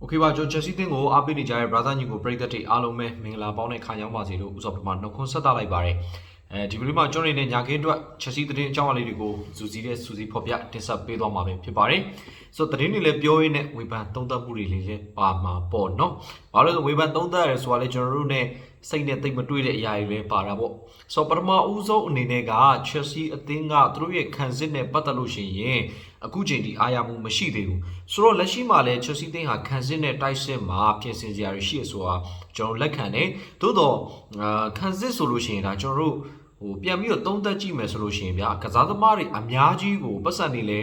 โอเคပါကျွန်တော်ချက်စီတင်းကိုအားပေးနေကြတဲ့ brother ညီကိုပရိသတ်တွေအားလုံးပဲမင်္ဂလာပေါင်းနဲ့ခါရောက်ပါစေလို့ဥစ္စာပထမနှုတ်ခွန်းဆက်သလိုက်ပါတယ်အဲဒီဗီဒီယိုမှာကျွန်တော်နေညာခင်းအတွက်ချက်စီတင်းအကြောင်းအရာလေးတွေကိုစူးစီးတဲ့စူးစီးဖော်ပြတင်ဆက်ပေးသွားမှာပဲဖြစ်ပါတယ်ဆိုတော့တင်းတွေလည်းပြောရင်းနဲ့ဝေဖန်သုံးသပ်မှုတွေလေးလည်းပါမှာပေါ့နော်ဘာလို့လဲဆိုဝေဖန်သုံးသပ်ရဲဆိုတာလေကျွန်တော်တို့ ਨੇ စိတ်နဲ့တိတ်မတွေ့တဲ့အရာတွေလည်းပါတာပေါ့ဆိုတော့ပထမဦးဆုံးအနေနဲ့ကချက်စီအသင်းကသူတို့ရဲ့ခံစစ်နဲ့ပတ်သက်လို့ရှိရင်အခုချိန်ဒီအားရမှုမရှိသေးဘူးဆိုတော့လက်ရှိမှာလည်းချက်စီအသင်းဟာခံစစ်နဲ့တိုက်စစ်မှာပြင်ဆင်စရာတွေရှိရဆိုတာကျွန်တော်လက်ခံတယ်သို့တော့အာခံစစ်ဆိုလို့ရှိရင်ဒါကျွန်တော်တို့ဟိုပြန်ပြီးတော့သုံးသက်ကြည့်မယ်ဆိုလို့ရှိရင်ဗျာကစားသမားတွေအများကြီးကိုပတ်စံနေလဲ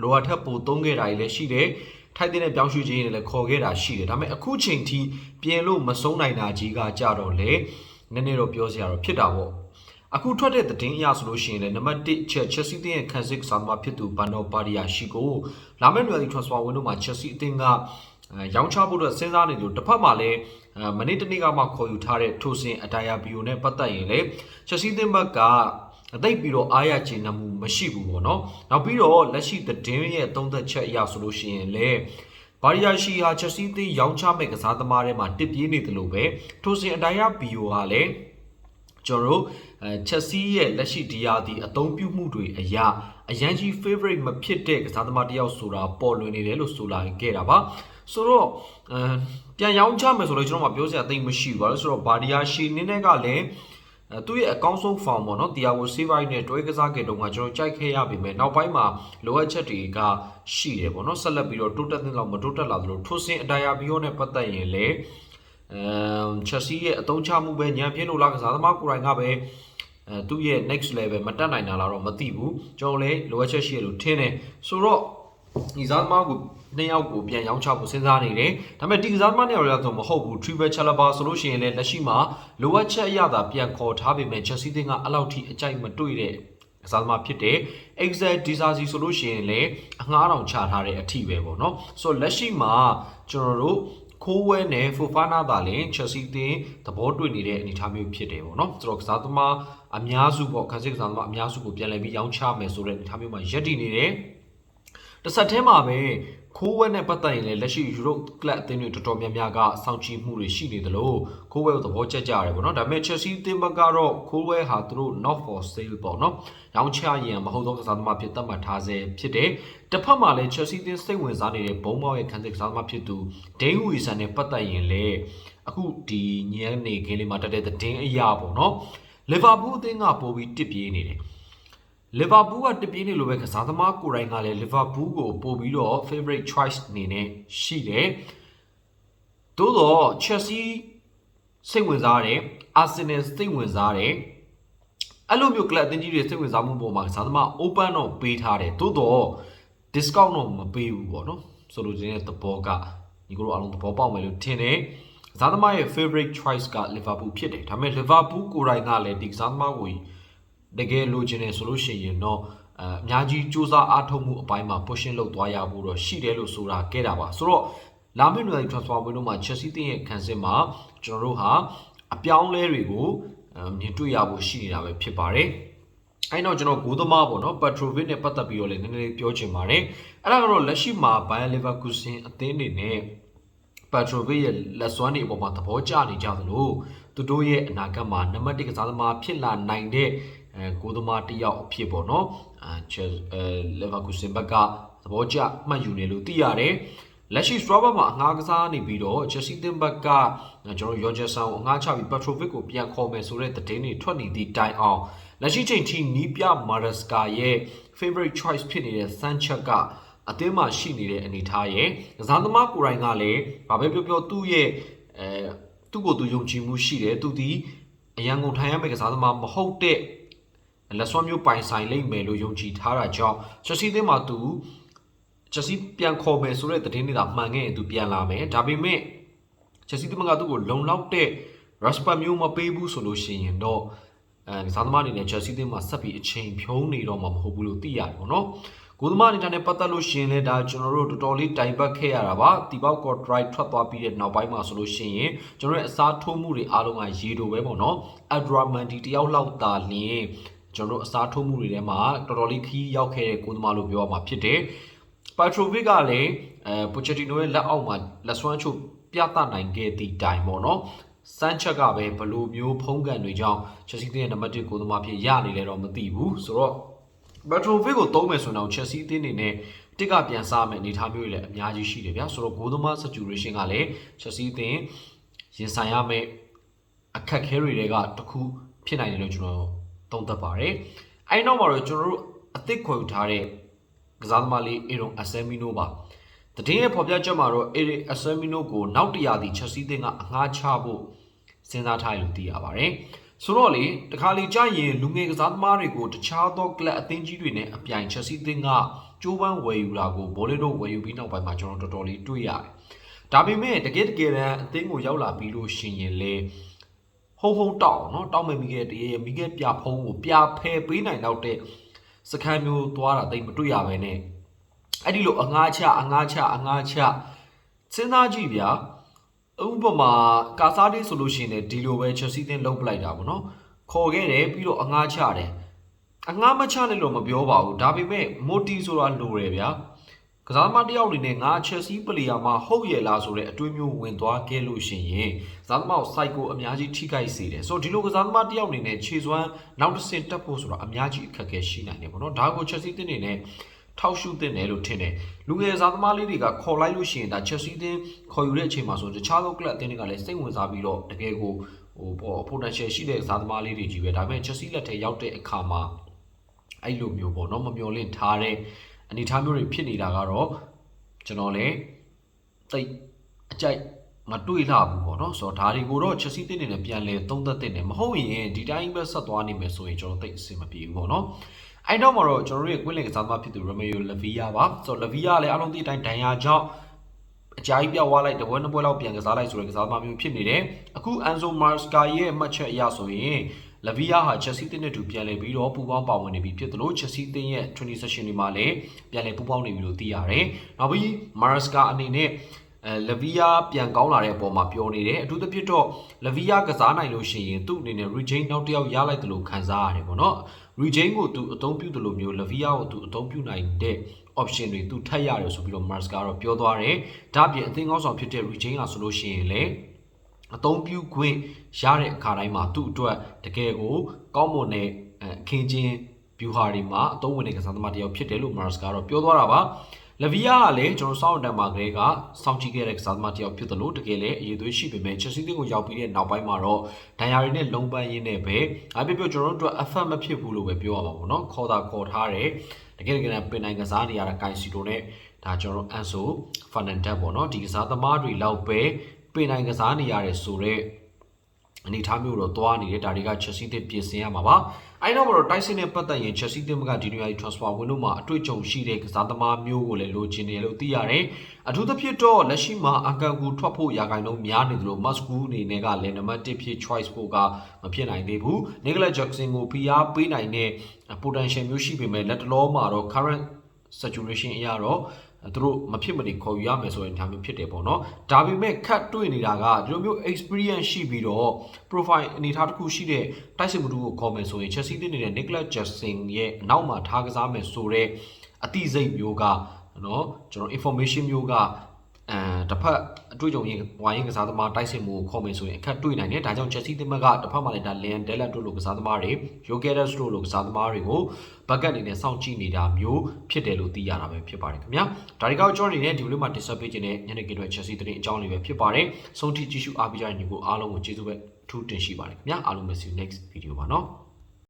လိုအပ်ထက်ပိုသုံးခဲ့တာကြီးလည်းရှိတယ် ထိုက်တဲ့ပြောင်းရွှေ့ခြင်းတွေလည်းခေါ်ခဲ့တာရှိတယ်ဒါပေမဲ့အခုချိန်ထိပြင်လို့မဆုံးနိုင်တာကြီးကကြတော့လေနည်းနည်းတော့ပြောစရာတော့ဖြစ်တာပေါ့အခုထွက်တဲ့သတင်းအရဆိုလို့ရှိရင်လည်းနံပါတ်1ချက် Chelsea တင်းရဲ့ခံစစ်စာသမားဖြစ်သူဘန်တော်ပါရီယာရှိကိုလာမယ့်နယ်ဒီ transfer window မှာ Chelsea အသင်းကအဲရောင်းချဖို့အတွက်စဉ်းစားနေလို့တစ်ဖက်မှာလည်းအဲမနေ့တနေ့ကမှခေါ်ယူထားတဲ့ထိုစင်အတာယာဘီယိုနဲ့ပတ်သက်ရင်လေ Chelsea တင်းဘက်က အသိပ်ပြီးတော့အားရကျေနပ်မှုမရှိဘူးပေါ့နော်။နောက်ပြီးတော့လက်ရှိသတင်းရဲ့သုံးသက်ချက်အရဆိုလို့ရှိရင်လေဘာရီယာရှိဟာချက်စီးသိရောင်းချမဲ့ကစားသမားတွေမှာတစ်ပြေးနေတယ်လို့ပဲထိုစဉ်အတိုင်းရဘီယိုဟာလည်းကျွန်တော်တို့အဲချက်စီးရဲ့လက်ရှိဒီယာဒီအသုံးပြုမှုတွေအရာအရန်ကြီး favorite မဖြစ်တဲ့ကစားသမားတစ်ယောက်ဆိုတာပေါ်လွင်နေတယ်လို့ဆိုလာခဲ့တာပါဆိုတော့အဲပြန်ရောင်းချမယ်ဆိုလို့ကျွန်တော်မပြောစရာအသိမရှိဘူးဘာလို့ဆိုတော့ဘာဒီယာရှိနင်းတဲ့ကလည်းအဲ သူ့ရဲ့အကောင်းဆုံး form ပေါ့နော်တရားကို save right နဲ့တွဲကစားခဲ့တုန်းကကျွန်တော်ကြိုက်ခဲ့ရပြီမဲ့နောက်ပိုင်းမှာလိုအပ်ချက်တွေကရှိတယ်ပေါ့နော်ဆက်လက်ပြီးတော့တိုးတက်တဲ့လောက်မတိုးတက်လာသလိုထိုစင်အတာယာဘီယိုနဲ့ပတ်သက်ရင်လည်းအမ်ချက်စီရဲ့အသုံးချမှုပဲညံပြင်းလို့လားကစားသမားကိုယ်တိုင်ကပဲအဲသူ့ရဲ့ next level မတက်နိုင်တာလားတော့မသိဘူးကျွန်တော်လည်းလိုအပ်ချက်ရှိရလို့ထင်တယ်ဆိုတော့ ဒီစားသမားကိုနှစ်ယောက်ကိုပြန်ရောင်းချဖို့စဉ်းစားနေတယ်ဒါပေမဲ့ဒီကစားသမားနှစ်ယောက်လည်းဆိုမဟုတ်ဘူး Triple Chalaba ဆိုလို့ရှိရင်လည်းလက်ရှိမှာလိုအပ်ချက်အရသာပြန်ခေါ်ထားပေမဲ့ Chelsea တင်းကအလောက်ထိအကြိုက်မတွေ့တဲ့ကစားသမားဖြစ်တဲ့ exact Disasi ဆိုလို့ရှိရင်လည်းအငှားတောင်ချထားတဲ့အထိပဲပေါ့နော်ဆိုတော့လက်ရှိမှာကျွန်တော်တို့ခိုးဝဲနဲ့ဖိုဖာနာသာလင် Chelsea တင်းသဘောတွေ့နေတဲ့အနေအထားမျိုးဖြစ်တယ်ပေါ့နော်ဆိုတော့ကစားသမားအများစုပေါ့ခန်းစစ်ကစားသမားအများစုကိုပြန်လည်ပြီးရောင်းချမယ်ဆိုတဲ့အနေအထားမျိုးမှာရပ်တည်နေတယ် တစ်ဆက်တည်းမှာပဲခိုးဝဲနဲ့ပတ်သက်ရင်လည်းလက်ရှိ Europe Club အသင်းတွေတော်တော်များများကစောင့်ကြည့်မှုတွေရှိနေသလိုခိုးဝဲကိုသဘောကျကြရတယ်ပေါ့နော်ဒါပေမဲ့ Chelsea အသင်းဘက်ကတော့ခိုးဝဲဟာသူတို့ not for sale ပေါ့နော်ရောင်းချရင်မဟုတ်သောကစားသမားဖြစ်သတ်မှတ်ထားစေဖြစ်တယ်တစ်ဖက်မှာလည်း Chelsea အသင်းစိတ်ဝင်စားနေတဲ့ဘုံမောက်ရဲ့ခံစစ်ကစားသမားဖြစ်သူ Dane Wilson နဲ့ပတ်သက်ရင်လည်းအခုဒီညနေခင်းလေးမှာတက်တဲ့သတင်းအရာပေါ့နော်လီဗာပူးအသင်းကပို့ပြီးတစ်ပြေးနေတယ် လီဗာပူးကတပြင်းနေလို့ပဲကစားသမားကိုယ်တိုင်ကလည်းလီဗာပူးကိုပို့ပြီးတော့ favorite choice အနေနဲ့ရှိတယ်။သို့တော့ Chelsea စိတ်ဝင်စားတယ် Arsenal စိတ်ဝင်စားတယ်အဲ့လိုမျိုး club အသင်းကြီးတွေစိတ်ဝင်စားမှုပေါ်မှာကစားသမား open တော့ပေးထားတယ်။သို့တော့ discount တော့မပေးဘူးပေါ့နော်။ဆိုလိုချင်တဲ့သဘောကညီကိုတို့အားလုံးသဘောပေါက်မယ်လို့ထင်တယ်။ကစားသမားရဲ့ favorite choice က Liverpool ဖြစ်တယ်။ဒါပေမဲ့ Liverpool ကိုယ်တိုင်ကလည်းဒီကစားသမားကို တကယ်လိုချင်တယ်ဆိုလို့ရှိရင်တော့အအများကြီးစူးစမ်းအားထုတ်မှုအပိုင်းမှာ pushing လုပ်သွားရဖို့တော့ရှိတယ်လို့ဆိုတာခဲ့တာပါဆိုတော့လာမယ့်နယ် transfer window မှာ Chelsea တင်းရဲ့ခံစစ်မှာကျွန်တော်တို့ဟာအပြောင်းလဲတွေကိုအမြင်တွေ့ရဖို့ရှိနေတာပဲဖြစ်ပါတယ်အဲ့တော့ကျွန်တော်ဂိုးသမားပေါ့နော် Petrovic နဲ့ပတ်သက်ပြီးတော့လည်းနည်းနည်းလေးပြောချင်ပါတယ်အဲ့ဒါကတော့လက်ရှိမှာ Bayer Leverkusen အသင်းတွေနဲ့ Petrovic ရဲ့လက်စွမ်းတွေအပေါ်မှာသဘောကျနေကြသလိုသူတို့ရဲ့အနာဂတ်မှာနံပါတ်1ကစားသမားဖြစ်လာနိုင်တဲ့အဲ ကိုသမားတစ်ယောက်အဖြစ်ပေါ့နော်အဲချက်အဲလီဗာကူဆင်ဘက်ကသဘောကျမှတ်ယူနေလို့သိရတယ်လက်ရှိ Strasbourg မှာအငှားကစားနေပြီးတော့ Chelsea တင်ဘက်ကကျွန်တော် Rogerson ကိုအငှားချပြီး Petrovic ကိုပြန်ခေါ်မယ်ဆိုတဲ့သတင်းတွေထွက်နေသည့်တိုင်အောင်လက်ရှိချိန်ထိနီးပြ Maresca ရဲ့ favorite choice ဖြစ်နေတဲ့ Sanchez ကအသင်းမှာရှိနေတဲ့အနေအထားရဲ့ကစားသမားကိုယ်တိုင်ကလည်းဘာပဲပြောပြောသူ့ရဲ့အဲသူ့ကိုယ်သူယုံကြည်မှုရှိတယ်သူဒီအရန်ကုန်ထိုင်ရမယ့်ကစားသမားမဟုတ်တဲ့ လက်စွမ်းမျိုးပိုင်ဆိုင်လိမ့်မယ်လို့ယုံကြည်ထားတာကြောင့်ချက်စီးသင်းမှာသူချက်စီးပြန်ခေါ်မယ်ဆိုတဲ့သတင်းတွေသာမှန်ခဲ့ရင်သူပြန်လာမယ်ဒါပေမဲ့ချက်စီးသင်းကသူ့ကိုလုံလောက်တဲ့ respect မျိုးမပေးဘူးဆိုလို့ရှိရင်တော့အဲစားသမားအနေနဲ့ Chelsea သင်းမှာဆက်ပြီးအချိန်ဖြုံးနေတော့မှာမဟုတ်ဘူးလို့သိရတယ်ပေါ့နော်။ကိုသမားအနေနဲ့ပတ်သက်လို့ရှိရင်လည်းဒါကျွန်တော်တို့တော်တော်လေးတိုင်ပတ်ခဲ့ရတာပါ။တီပေါက်ကော့ဒရိုက်ထွက်သွားပြီးတဲ့နောက်ပိုင်းမှာဆိုလို့ရှိရင်ကျွန်တော်ရဲ့အစားထိုးမှုတွေအားလုံးကရေတိုပဲပေါ့နော်။ Adramandi တယောက်လောက်သာလျင် ကျွန်တော်တို့အစားထိုးမှုတွေထဲမှာတော်တော်လေးခီးရောက်ခဲ့တဲ့ကိုသမားလို့ပြောရမှာဖြစ်တယ်။ Petrovic ကလည်းအဲ Pochettino ရဲ့လက်အောက်မှာလက်စွမ်းချို့ပြသနိုင်ခဲ့သည့်တိုင်ပေါ့နော်စန်ချက်ကပဲဘယ်လိုမျိုးဖုံးကန်တွေကြောင့်ချက်စီးတဲ့နံပါတ်1ကိုသမားဖြစ်ရနေလဲတော့မသိဘူးဆိုတော့ Petrovic ကိုသုံးမယ်ဆိုတော့ချက်စီးတင်းနေနဲ့တစ်ကပြန်စားမယ်အနေထားမျိုးတွေလည်းအများကြီးရှိတယ်ဗျာဆိုတော့ဂိုးသမား saturation ကလည်းချက်စီးတင်းရင်ဆိုင်ရမယ်အခက်ခဲတွေကတစ်ခုဖြစ်နိုင်တယ်လို့ကျွန်တော် သုံးသပ်ပါတယ်အဲဒီနောက်မှာတော့ကျွန်တော်တို့အသစ်ခေါ်ယူထားတဲ့ကစားသမားလေးအေရွန်အဆမ်မီနိုပါတည်င်းရဲ့ဖော်ပြချက်မှာတော့အေရွန်အဆမ်မီနိုကိုနောက်တရာသည့်ချက်စီးတင်းကအငှားချဖို့စဉ်းစားထားတယ်လို့သိရပါတယ်ဆိုတော့လေတခါလေကြာရင်လူငယ်ကစားသမားတွေကိုတခြားသောကလပ်အသင်းကြီးတွေနဲ့အပြိုင်ချက်စီးတင်းကကြိုးပမ်းဝယ်ယူတာကိုဘောလေးတို့ဝယ်ယူပြီးနောက်ပိုင်းမှာကျွန်တော်တော်တော်လေးတွေ့ရတယ်ဒါပေမဲ့တကယ်တကယ်တမ်းအသင်းကိုရောက်လာပြီးလို့ရှိရင်လေ ဟုံဟုံတောက်နော်တောက်မယ်မိခဲ့တရေမိခဲ့ပြဖုံးကိုပြဖယ်ပေးနိုင်တော့တဲ့စခန်းမျိုးသွားတာတိတ်မတွေ့ရပဲနဲ့အဲ့ဒီလိုအငားချအငားချအငားချစဉ်းစားကြည့်ဗျာဥပမာကာစားတေးဆိုလို့ရှိရင်လည်းဒီလိုပဲချက်စီးတင်းလုံးပလိုက်တာပေါ့နော်ခေါ်ခဲ့တယ်ပြီးတော့အငားချတယ်အငားမချနဲ့လို့မပြောပါဘူးဒါပေမဲ့မိုတီဆိုတာလိုတယ်ဗျာ ကစားသမားတယောက်အနေနဲ့ငါချက်စီးပလီယာမှာဟုတ်ရဲ့လားဆိုတဲ့အတွေးမျိုးဝင်သွားခဲ့လို့ရှိရင်ကစားသမားကိုစိုက်ကိုအများကြီးထိခိုက်စေတယ်ဆိုတော့ဒီလိုကစားသမားတယောက်အနေနဲ့ခြေစွမ်းနောက်တစ်ဆင့်တက်ဖို့ဆိုတာအများကြီးအခက်အခဲရှိနိုင်တယ်ပေါ့နော်ဒါကိုချက်စီးတင်းနေနဲ့ထောက်ရှုတင်တယ်လို့ထင်တယ်လူငယ်စားသမားလေးတွေကခေါ်လိုက်လို့ရှိရင်ဒါချက်စီးတင်းခေါ်ယူတဲ့အချိန်မှာဆိုတခြားသောကလပ်အသင်းတွေကလည်းစိတ်ဝင်စားပြီးတော့တကယ်ကိုဟိုပေါ့ potential ရှိတဲ့စားသမားလေးတွေကြီးပဲဒါပေမဲ့ချက်စီးလက်ထဲရောက်တဲ့အခါမှာအဲ့လိုမျိုးပေါ့နော်မမျော်လင့်ထားတဲ့ အနေအထားမျိုးတွေဖြစ်နေတာကတော့ကျွန်တော်လည်းတိတ်အကြိုက်မတွေ့လာဘူးပေါ့နော်ဆိုတော့ဒါတွေကိုတော့ချက်စီးတင်းနေနဲ့ပြန်လဲသုံးသက်တဲ့နေမဟုတ်ရင်ဒီတိုင်းပဲဆက်သွားနေမယ်ဆိုရင်ကျွန်တော်တိတ်အဆင်မပြေဘူးပေါ့နော်အဲ့တော့မှာတော့ကျွန်တော်တို့ရဲ့ကွင်းလင်ကစားသမားဖြစ်သူ Romeo Lavia ပါဆိုတော့ Lavia လည်းအလုံးတိအတိုင်းဒဏ်ရာကြောင့်အကြာကြီးပြောက်သွားလိုက်တပွဲနှစ်ပွဲလောက်ပြန်ကစားလိုက်ဆိုတဲ့ကစားသမားမျိုးဖြစ်နေတယ်အခု Enzo Maresca ရဲ့မှတ်ချက်အရဆိုရင် လဗီယာဟာချက်စီတင်းနဲ့တူပြန်လည်ပြီးတော့ပူပေါင်းပါဝင်နေပြီဖြစ်တယ်လို့ချက်စီတင်းရဲ့ training session တွေမှာလည်းပြန်လည်ပူပေါင်းနေပြီလို့သိရတယ်။နောက်ပြီးမာရက်စကာအနေနဲ့အဲလဗီယာပြန်ကောင်းလာတဲ့အပေါ်မှာပြောနေတယ်အထူးသဖြင့်တော့လဗီယာကစားနိုင်လို့ရှိရင်သူ့အနေနဲ့ regain နောက်တစ်ယောက်ရလိုက်တယ်လို့ခံစားရတယ်ပေါ့နော် regain ကိုသူအသုံးပြုတယ်လို့မျိုးလဗီယာကိုသူအသုံးပြုနိုင်တဲ့ option တွေသူထပ်ရတယ်ဆိုပြီးတော့ Mars ကတော့ပြောသွားတယ်ဒါ့အပြင်အသင်းကောင်းဆောင်ဖြစ်တဲ့ regain ကဆိုလို့ရှိရင်လည်း အသုံးပြုခွင့်ရတဲ့အခါတိုင်းမှာသူ့အတွက်တကယ်ကိုကောင်းမွန်တဲ့အခင်းချင်း view ဟာတွေမှာအသုံးဝင်တဲ့ကစားသမားတစ်ယောက်ဖြစ်တယ်လို့ Mars ကတော့ပြောသွားတာပါလဗီယာကလည်းကျွန်တော်စောင့်တန်မှာကလေးကစောင့်ကြည့်ခဲ့တဲ့ကစားသမားတစ်ယောက်ဖြစ်တယ်လို့တကယ်လည်းအရေးသွေးရှိပေမဲ့ချက်စီးတင်းကိုရောက်ပြီးတဲ့နောက်ပိုင်းမှာတော့ဒဏ်ရာတွေနဲ့လုံပန်းရင်းနဲ့ပဲအားပြပြကျွန်တော်တို့အတွက် effort မဖြစ်ဘူးလို့ပဲပြောရမှာပေါ့နော်ခေါ်တာခေါ်ထားတယ်တကယ်တကယ်ပင်နိုင်ကစားနေရတာကိုင်စီတိုနဲ့ဒါကျွန်တော်တို့အန်ဆိုဖာနန်ဒက်ပေါ့နော်ဒီကစားသမားတွေလောက်ပဲ ပင်နိုင်ကစားနေရတယ်ဆိုတော့အနေထားမျိုးတော့သွားနေတယ်ဒါတွေကချက်စီးတဲ့ပြင်ဆင်ရမှာပါအဲနောက်မှာတော့တိုက်စစ်နဲ့ပတ်သက်ရင်ချက်စီးတင်မကဒီနေရာကြီး transfer ဝင်လို့မှာအတွေ့အကြုံရှိတဲ့ကစားသမားမျိုးကိုလည်းလိုချင်တယ်လို့သိရတယ်အထူးသဖြင့်တော့လက်ရှိမှာအကန်ကူထွက်ဖို့ရာဂိုင်လုံးများနေသလိုမတ်စကူအနေနဲ့ကလည်းနံပါတ်1ဖြစ် choice ဖို့ကမဖြစ်နိုင်သေးဘူးနီကလာဂျက်ဆင်ကိုဖိအားပေးနိုင်တဲ့ potential မျိုးရှိပေမဲ့လက်တလောမှာတော့ current saturation အရာတော့ သူတို့မဖြစ်မနေခေါ်ယူရမယ်ဆိုရင်ဒါမျိုးဖြစ်တယ်ပေါ့နော်ဒါပေမဲ့ခတ်တွေ့နေတာကဒီလိုမျိုး experience ရှိပြီးတော့ profile အနေထားတစ်ခုရှိတဲ့တိုက်စစ်မှုတူကိုခေါ်မယ်ဆိုရင် Chelsea တင်နေတဲ့ Nicolas Jackson ရဲ့အနောက်မှာထားကစားမယ်ဆိုတော့အတိစိတ်မျိုးကနော်ကျွန်တော် information မျိုးကအဲတစ်ဖက် အတွေ့အကြုံရင်ဝိုင်းရင်ကစားသမားတိုက်စစ်မှုကိုခေါ်မယ်ဆိုရင်အခက်တွေ့နိုင်တယ်ဒါကြောင့် Chelsea တင်မကတစ်ဖက်မှာလည်းဒါ Leon Delap တို့လိုကစားသမားတွေ Yokeres တို့လိုကစားသမားတွေကိုဘက်ကတ်အနေနဲ့စောင့်ကြည့်နေတာမျိုးဖြစ်တယ်လို့သိရတာပဲဖြစ်ပါတယ်ခင်ဗျာဒါဒီကောက်ကျွန်တော်အနေနဲ့ဒီလိုမှတင်ဆက်ပေးခြင်းနဲ့ညနေခင်းအတွက် Chelsea တင်အကြောင်းလေးပဲဖြစ်ပါတယ်ဆုံးထိကြည့်ရှုအားပေးကြတဲ့ညီကိုအားလုံးကိုကျေးဇူးပဲအထူးတင်ရှိပါတယ်ခင်ဗျာအားလုံးပဲ see you next video ပါနော်